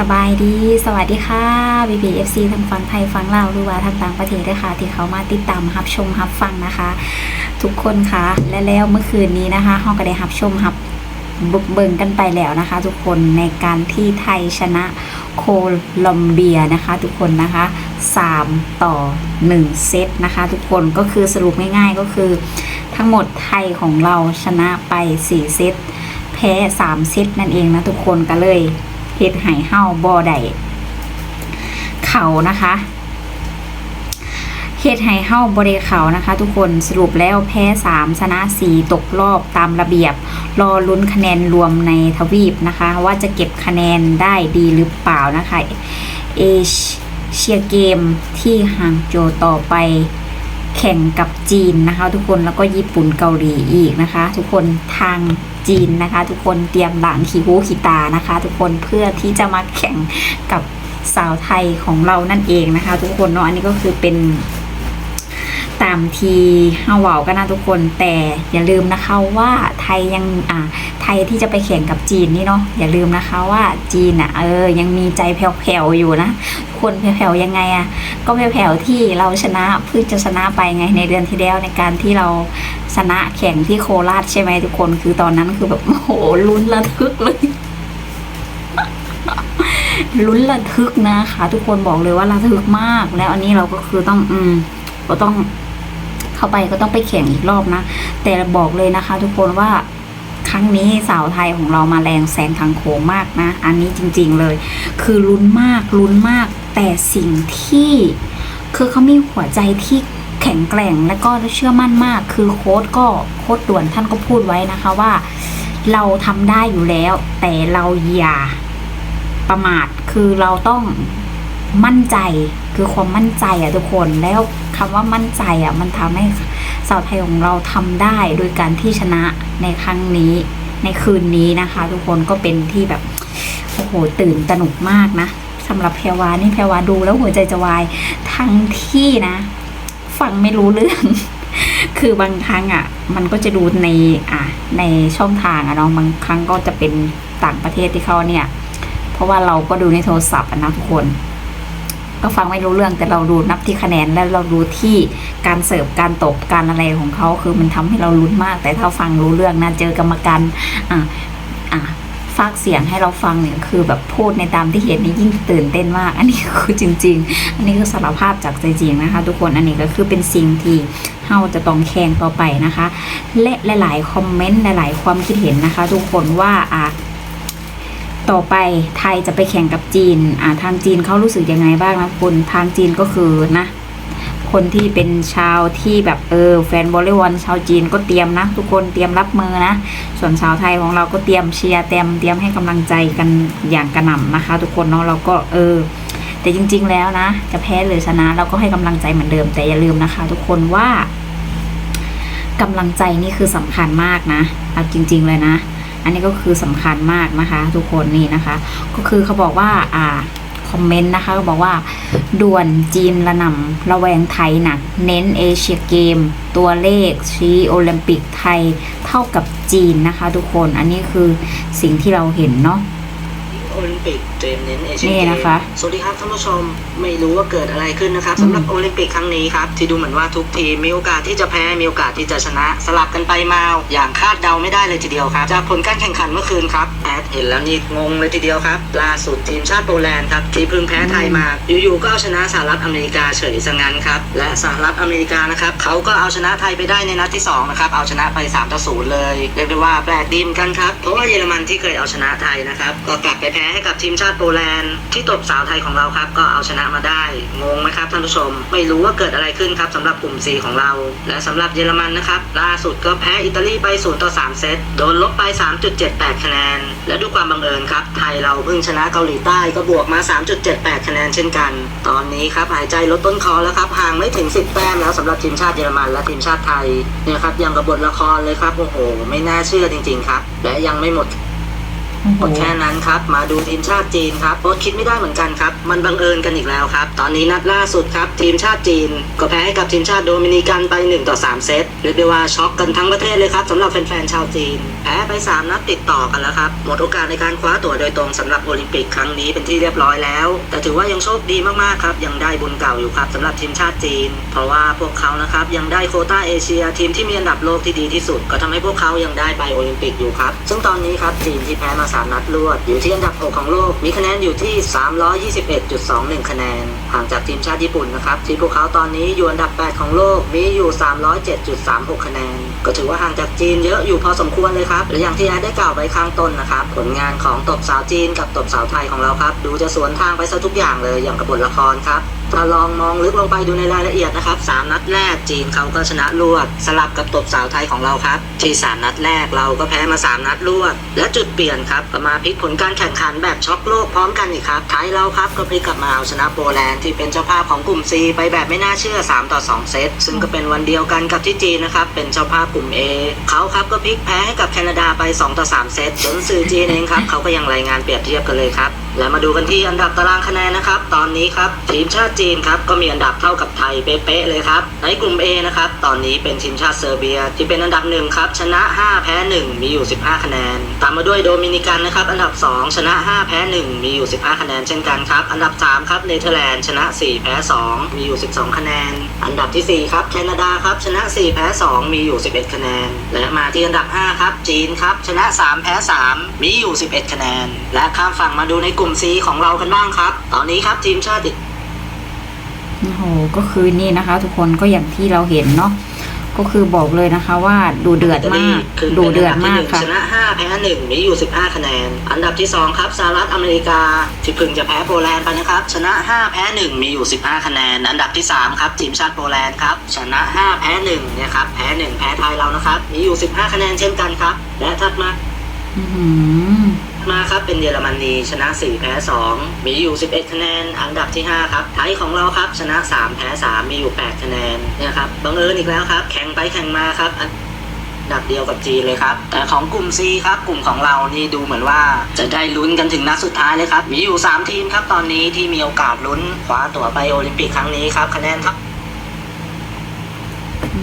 สบายดี สวัสดีค่ะ BBFC ทางฝั่งไทยฝั่งลาวหรือว่าทางต่างประเทศด้วยค่ะ ที่เขามาติดตามรับชมรับฟังนะคะ ทุกคนคะและแล้วเมื่อคืนนี้นะคะห้องก็ได้รับชมรับบุกเบิงกันไปแล้วนะคะ ทุกคนในการที่ไทยชนะโคลอมเบียนะคะ ทุกคนนะคะ 3 ต่อ 1 เซตนะคะ ทุกคนก็คือสรุปง่ายๆก็คือ ทั้งหมดไทยของเราชนะไป 4 เซตแพ้ 3 เซตนั่นเองนะทุกคนก็เลย เฮ็ดไห่เฮาบ่ได้เขานะคะเฮ็ดไห่เฮาบ่ได้เขานะคะ ทุกคนสรุปแล้วแพ้ 3 ชนะ 4 ตกรอบตามระเบียบ รอลุ้นคะแนนรวมในทวีปนะคะ ว่าจะเก็บคะแนนได้ดีหรือเปล่านะคะเอเชียเกมที่ฮางโจวต่อไปแข่งกับจีนนะคะ ทุกคนแล้วก็ญี่ปุ่นเกาหลีอีกนะคะ ทุกคนทาง จีนนะคะ ทุกคนเตรียมหลังขีหูขีตานะคะ ทุกคนเพื่อที่จะมาแข่งกับสาวไทยของเรานั่นเองนะคะ ทุกคนเนาะอันนี้ก็คือเป็น ตามทีห้าเวากันนะทุกคนแต่อย่าลืมนะคะว่าไทยยังอ่าไทยที่จะไปแข่งกับจีนนี่เนาะอย่าลืมนะคะว่าจีนอะเออยังมีใจแผ่วๆอยู่นะคนแผ่วๆยังไงอะก็แผ่วๆที่เราชนะเพิ่งจะชนะไปไงในเดือนที่แล้วในการที่เราชนะแข่งที่โคราชใช่ไหมทุกคนคือตอนนั้นคือแบบโอ้โหลุ้นระทึกเลยลุ้นระทึกนะคะ ทุกคนบอกเลยว่าระทึกมาก แล้วอันนี้เราก็คือต้องอืมก็ต้อง เข้าไปก็ต้องไปแข่งอีกรอบนะ แต่บอกเลยนะคะ ทุกคนว่าครั้งนี้สาวไทยของเรามาแรงแซงทางโค้งมากนะ อันนี้จริง ๆเลย คือลุ้นมากลุ้นมาก แต่สิ่งที่คือเขามีหัวใจที่แข็งแกร่งและก็เชื่อมั่นมาก คือโค้ดก็โค้ดด่วนท่านก็พูดไว้นะคะว่า เราทำได้อยู่แล้ว แต่เราอย่าประมาทคือเราต้อง มั่นใจคือความมั่นใจอะทุกคนแล้วคำว่ามั่นใจอะมันทำให้สาวไทยของเราทำได้โดยการที่ชนะในครั้งนี้ในคืนนี้นะคะ ทุกคนก็เป็นที่แบบโอ้โหตื่นตระหนกมากนะสำหรับแพรวานี่แพรวาดูแล้วหัวใจจะวายทั้งที่นะ ฟังไม่รู้เรื่อง คือบางครั้งอะ มันก็จะดูในอะในช่องทางอะเนาะบางครั้งก็จะเป็นต่างประเทศที่เขาเนี่ย เพราะว่าเราก็ดูในโทรศัพท์นะทุกคน ก็ฟังไม่รู้เรื่องแต่เราดูนับที่คะแนนและเราดูที่การเสิร์ฟการตบการอะไรของเขาคือมันทำให้เราลุ้นมาก แต่ถ้าฟังรู้เรื่องนะเจอกรรมการอะอะฟากเสียงให้เราฟังเนี่ยคือแบบพูดในตามที่เห็นนี่ยิ่งตื่นเต้นมาก อันนี้คือจริง ๆ อันนี้คือสารภาพจากใจจริงนะคะ ทุกคนอันนี้ก็คือเป็นสิ่งที่เฮาจะต้องแข่งต่อไปนะคะ และหลาย ๆ คอมเมนต์หลาย ๆ ความคิดเห็นนะคะ ทุกคนว่าอะ ต่อไปไทยจะไปแข่งกับจีน อ่าทางจีนเขารู้สึกยังไงบ้างนะคุณทางจีนก็คือนะ คนที่เป็นชาวที่แบบเออแฟนบอลเลย์บอลชาวจีนก็เตรียมนะ ทุกคนเตรียมรับมือนะ ส่วนชาวไทยของเราก็เตรียมเชียร์เตรียมเตรียมให้กำลังใจกันอย่างกระหน่ำนะคะ ทุกคนเนาะเราก็เออ แต่จริง ๆ แล้วนะ จะแพ้หรือชนะเราก็ให้กำลังใจเหมือนเดิมแต่อย่าลืมนะคะ ทุกคนว่ากำลังใจนี่คือสำคัญมากนะเอาจริง ๆ เลยนะ อันนี้ก็คือสำคัญมากนะคะ ทุกคนนี่นะคะ ก็คือเขาบอกว่าอ่าคอมเมนต์นะคะก็บอกว่า ด่วนจีนระนำระแวงไทยหนัก เน้นเอเชียเกม ตัวเลขชี้โอลิมปิกไทยเท่ากับจีนนะคะ ทุกคนอันนี้คือสิ่งที่เราเห็นเนาะโอลิมปิก เตรียมเน้นเอเชียนี่เกมนะคะสวัสดีครับท่านผู้ชมไม่รู้ว่าเกิดอะไรขึ้นนะครับสำหรับโอลิมปิกครั้งนี้ครับ ที่ดูเหมือนว่าทุกทีมมีโอกาสที่จะแพ้มีโอกาสที่จะชนะ สลับกันไปมาอย่างคาดเดาไม่ได้เลยทีเดียวครับ จากผลการแข่งขันเมื่อคืนครับแอดเห็นแล้วนี่งงเลยทีเดียวครับล่าสุดทีมชาติโปแลนด์ครับที่เพิ่งแพ้ไทยมา อยู่ๆก็เอาชนะสหรัฐอเมริกาเฉยซะงั้นครับและสหรัฐอเมริกานะครับเขาก็เอาชนะไทยไปได้ในนัดที่สองนะครับเอาชนะไป3ต่อ0เลยเรียกได้ว่าแปลกดีเหมอนกันครับเพราะว่าเยอรมันที่เคยเอาชนะไทยนะครับก็กลับไปแพ้ให้กับทีมชาติโปแลนด์ที่ตบสาวไทยของเราครับ ก็เอาชนะมาได้ งงไหมครับท่านผู้ชม ไม่รู้ว่าเกิดอะไรขึ้นครับสำหรับกลุ่ม C ของเรา และสำหรับเยอรมันนะครับล่าสุดก็แพ้อิตาลีไป0ต่อ3เซตโดนลบไป 3.78 คะแนน และด้วยความบังเอิญครับ ไทยเราเพิ่งชนะเกาหลีใต้ก็บวกมา 3.78 คะแนนเช่นกัน ตอนนี้ครับหายใจลดต้นคอแล้วครับห่างไม่ถึง 10 แต้มแล้วสำหรับทีมชาติเยอรมันและทีมชาติไทยเนี่ยครับยังกับบทละครเลยครับโอ้โห ไม่น่าเชื่อจริง ๆ ครับ และยังไม่หมด หมดแค่นั้นครับ มาดูทีมชาติจีนครับโอ๊ตคิดไม่ได้เหมือนกันครับ มันบังเอิญกันอีกแล้วครับ ตอนนี้นัดล่าสุดครับ ทีมชาติจีน ก็แพ้ให้กับทีมชาติโดมินิกันไป1ต่อ3เซตเรียกได้ว่าช็อกกันทั้งประเทศเลยครับสำหรับแฟนๆชาวจีน แพ้ไป 3 นัดติดต่อกันแล้วครับ หมดโอกาสในการคว้าตั๋วโดยตรงสำหรับโอลิมปิกครั้งนี้เป็นที่เรียบร้อยแล้ว แต่ถือว่ายังโชคดีมากๆครับยังได้บุญเก่าอยู่ครับสำหรับทีมชาติจีน เพราะว่าพวกเขานะครับยังได้โคต้าเอเชียทีมที่มีอันดับโลกที่ดีที่สุด ก็ทำให้พวกเขายังได้ไปโอลิมปิกอยู่ครับซึ่งตอนนี้ครับจีนที่แพ้มา3 นัดรวด อยู่ที่อันดับ 6 ของโลก มีคะแนนอยู่ที่ 321.21 คะแนน ห่างจากทีมชาติญี่ปุ่นนะครับ ที่พวกเขาตอนนี้อยู่อันดับ 8 ของโลก มีอยู่ 307.36 คะแนน ก็ถือว่าห่างจากจีนเยอะอยู่พอสมควรเลยครับ และอย่างที่แอดได้กล่าวไปข้างต้นนะครับ ผลงานของตบสาวจีนกับตบสาวไทยของเราครับ ดูจะสวนทางไปซะทุกอย่างเลย อย่างกับบทละครครับ ถ้าลองมองลึกลงไปดูในรายละเอียดนะครับ 3 นัดแรกจีนเขาก็ชนะรวด สลับกับตบสาวไทยของเราครับ ที่ 3 นัดแรกเราก็แพ้มา 3 นัดรวด และจุดเปลี่ยนครับก็มาพลิกผลการแข่งขันแบบช็อกโลกพร้อมกันอีกครับไทยเราครับก็พลิกกลับมาเอาชนะโปแลนด์ที่เป็นเจ้าภาพของกลุ่ม C ไปแบบไม่น่าเชื่อ 3 ต่อ 2 เซตซึ่งก็เป็นวันเดียวกันกับที่จีนนะครับเป็นเจ้าภาพกลุ่ม A เขาครับก็พลิกแพ้ให้กับแคนาดาไป 2 ต่อ 3 เซตจนสื่อจีนเองครับเขาก็ยังรายงานเปรียบเทียบกันเลยครับ และมาดูกันที่อันดับตารางคะแนนนะครับ ตอนนี้ครับทีมชาติจีนครับก็มีอันดับเท่ากับไทยเป๊ะๆเลยครับในกลุ่ม A นะครับตอนนี้เป็นทีมชาติเซอร์เบีย ที่เป็นอันดับหนึ่งครับชนะ 5 แพ้ 1 มีอยู่ 15 คะแนน ตามมาด้วยโดมินิกันนะครับอันดับ 2 ชนะ 5 แพ้ 1 มีอยู่ 15 คะแนนเช่นกันครับอันดับ 3 ครับเนเธอร์แลนด์ชนะ 4 แพ้ 2 มีอยู่ 12 คะแนน อันดับทีสี่4 ครับแคนาดาครับชนะ 4 แพ้ 2 มีอยู่ 11 คะแนน และมาที่อันดับ 5 ครับจีนครับชนะ 3 แพ้ 3 มีอยู่ 11 คะแนน และข้ามฝั่งมาดูในกลุ่ม C ของเรากันบ้างครับ ตอนนี้ครับทีมชาติโอ้โหก็คือนี่นะคะ ทุกคนก็อย่างที่เราเห็นเนาะก็คือบอกเลยนะคะว่าดูเดือดมากคือดูเดือดมากค่ะชนะ5แพ้1มีอยู่15คะแนน อันดับที่2ครับสหรัฐอเมริกาที่เพิ่งจะแพ้โปแลนด์ไปนะครับชนะ5แพ้1มีอยู่15คะแนน อันดับที่3ครับทีมชาติโปแลนด์ครับชนะ5แพ้1เนี่ยครับแพ้1แพ้ไทยเรานะครับมีอยู่15คะแนนเช่นกันครับ และถัดมาอื้อหือ มาครับเป็นเยอรมนีชนะ 4 แพ้ 2 มีอยู่ 11 คะแนน อันดับที่ 5 ครับ ไทยของเราครับชนะ 3 แพ้ 3 มีอยู่ 8 คะแนนเนี่ยครับบังเอิญอีกแล้วครับ แข่งไปแข่งมาครับอันดับเดียวกับจีนเลยครับ แต่ของกลุ่ม C ครับ กลุ่มของเรานี่ดูเหมือนว่าจะได้ลุ้นกันถึงนัดสุดท้ายเลยครับ มีอยู่ 3 ทีมครับตอนนี้ที่มีโอกาสลุ้นคว้าตั๋วไปโอลิมปิกครั้งนี้ครับ คะแนนครับอื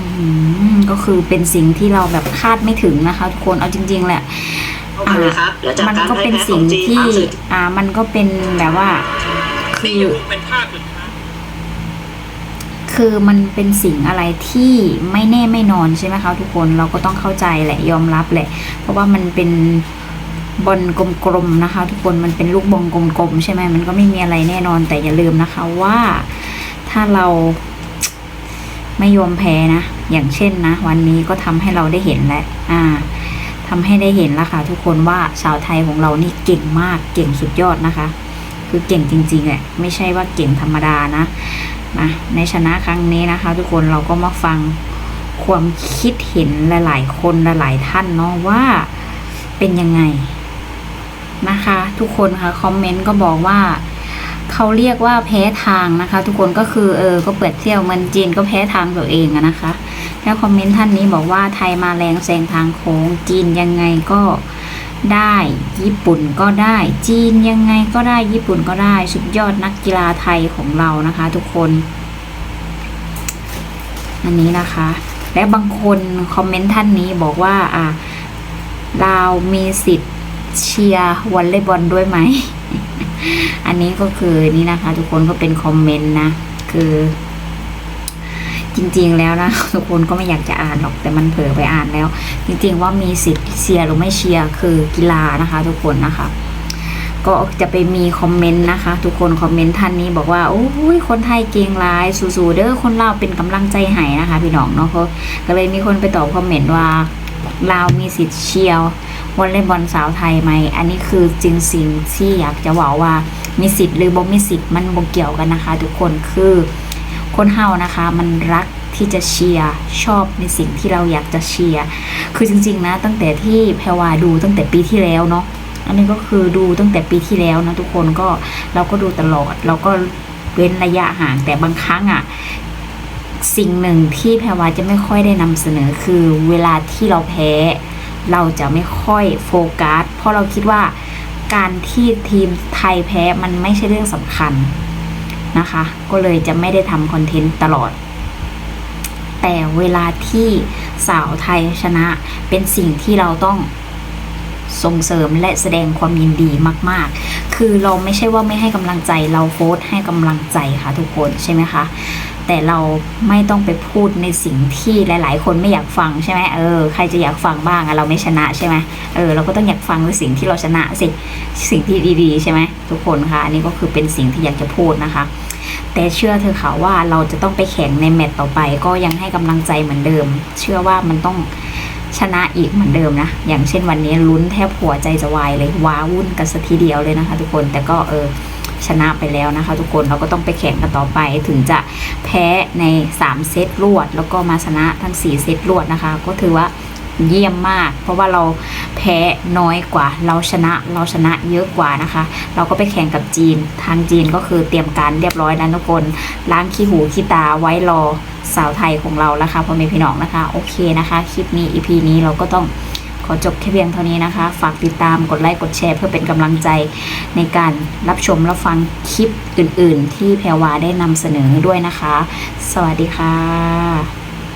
อก็คือเป็นสิ่งที่เราแบบคาดไม่ถึงนะคะ ทุกคนเอาจริง ๆ แหละ มาเลยครับและจากมันการก็พ่ายเป็นแพ้ขสิ่องงจีนที่ครับสื่ออ่ามันก็เป็นแบบว่าคืนี่อยังคงเป็นภาพสุดท้ายคือมันเป็นสิ่งอะไรที่ไม่แน่ไม่นอนใช่ไหมคะทุกคนเราก็ต้องเข้าใจแหละยอมรับแหละ เพราะว่ามันเป็นบอลกลมๆนะคะ ทุกคนมันเป็นลูกบอลกลมๆใช่ไหมมันก็ไม่มีอะไรแน่นอนแต่อย่าลืมนะคะว่าถ้าเราไม่ยอมแพ้นะ อย่างเช่นนะ วันนี้ก็ทำให้เราได้เห็นแล้วอ่า ทำให้ได้เห็นแล้วค่ะทุกคนว่าชาวไทยของเรานี่เก่งมากเก่งสุดยอดนะคะ คือเก่งจริงๆแหละไม่ใช่ว่าเก่งธรรมดานะนะในชนะครั้งนี้นะคะ ทุกคนเราก็มาฟังความคิดเห็นหลาย ๆ คนหลายๆท่านเนาะว่าเป็นยังไงนะคะ ทุกคนคะคอมเมนต์ก็บอกว่าเขาเรียกว่าแพ้ทางนะคะ ทุกคนก็คือเออก็เปิดเที่ยวเหมันจีนก็แพ้ทางตัวเองอะนะคะ แล้วคอมเมนต์ท่านนี้บอกว่าไทยมาแรงแซงทางโค้งจีนยังไงก็ได้ญี่ปุ่นก็ได้ จีนยังไงก็ได้ญี่ปุ่นก็ได้ สุดยอดนักกีฬาไทยของเรานะคะ ทุกคน อันนี้นะคะ และบางคนคอมเมนต์ท่านนี้บอกว่า อ่าเรามีสิทธิ์เชียร์วอลเลย์บอลด้วยไหม อันนี้ก็คือนี่นะคะ ทุกคนก็เป็นคอมเมนต์นะ คือ จริง ๆ แล้วนะทุกคนก็ไม่อยากจะอ่านหรอกแต่มันเผลอไปอ่านแล้ว จริง ๆ ว่ามีสิทธิ์เชียร์หรือไม่เชียร์คือกีฬานะคะ ทุกคนนะคะ ก็จะไปมีคอมเมนต์นะคะ ทุกคนคอมเมนต์ท่านนี้บอกว่าโอ้ยคนไทยเก่งหลายสู้ๆเด้อคนลาวเป็นกำลังใจให้นะคะ พี่น้องเนาะเขาก็เลยมีคนไปตอบคอมเมนต์ว่าลาวมีสิทธิ์เชียร์วอลเลย์บอลสาวไทยไหม อันนี้คือจริงสิ่งที่อยากจะบอกว่ามีสิทธิ์หรือบ่มีสิทธิ์มันบ่เกี่ยวกันนะคะ ทุกคนคือ คนเฮานะคะ มันรักที่จะเชียร์ชอบในสิ่งที่เราอยากจะเชียร์คือจริง ๆ นะ ตั้งแต่ที่แพรวาดูตั้งแต่ปีที่แล้วเนาะอันนี้ก็คือดูตั้งแต่ปีที่แล้วนะทุกคนก็เราก็ดูตลอด เราก็เว้นระยะห่างแต่บางครั้งอะ่ะสิ่งหนึ่งที่แพรวาจะไม่ค่อยได้นำเสนอคือเวลาที่เราแพ้ เราจะไม่ค่อยโฟกัสเพราะเราคิดว่าการที่ทีมไทยแพ้มันไม่ใช่เรื่องสำคัญ นะคะ ก็เลยจะไม่ได้ทำคอนเทนต์ตลอด แต่เวลาที่สาวไทยชนะเป็นสิ่งที่เราต้อง ส่งเสริมและแสดงความยินดีมาก ๆ คือเราไม่ใช่ว่าไม่ให้กำลังใจเราโพสต์ให้กำลังใจค่ะทุกคนใช่ไหมคะแต่เราไม่ต้องไปพูดในสิ่งที่หลาย ๆ คนไม่อยากฟังใช่ไหมเออใครจะอยากฟังบ้างอะเราไม่ชนะใช่ไหมเออเราก็ต้องอยากฟังในสิ่งที่เราชนะสิสิ่งที่ดีๆใช่ไหมทุกคนคะอันนี้ก็คือเป็นสิ่งที่อยากจะพูดนะคะ แต่เชื่อเธอค่ะว่าเราจะต้องไปแข่งในแมตต์ต่อไป ก็ยังให้กำลังใจเหมือนเดิม เชื่อว่ามันต้อง ชนะอีกเหมือนเดิมนะ อย่างเช่นวันนี้ลุ้นแทบหัวใจจะวายเลยว้าวุ่นกันสักทีเดียวเลยนะคะ ทุกคนแต่ก็เออชนะไปแล้วนะคะ ทุกคนเราก็ต้องไปแข่งกันต่อไปถึงจะแพ้ใน 3 เซตรวด แล้วก็มาชนะทั้ง 4 เซตรวดนะคะ ก็ถือว่า เยี่ยมมาก เพราะว่าเราแพ้น้อยกว่า เราชนะเราชนะเยอะกว่านะคะ เราก็ไปแข่งกับจีน ทางจีนก็คือเตรียมการเรียบร้อยนะทุกคนล้างขี้หูขี้ตาไว้รอสาวไทยของเราแล้วค่ะพ่อแม่พี่น้องนะคะ โอเคนะคะ คลิปนี้ EP นี้เราก็ต้องขอจบแค่เพียงเท่านี้นะคะ ฝากติดตามกดไลค์กดแชร์เพื่อเป็นกำลังใจในการรับชมรับฟังคลิปอื่น ๆ ที่แพรวาได้นำเสนอด้วยนะคะ สวัสดีค่ะ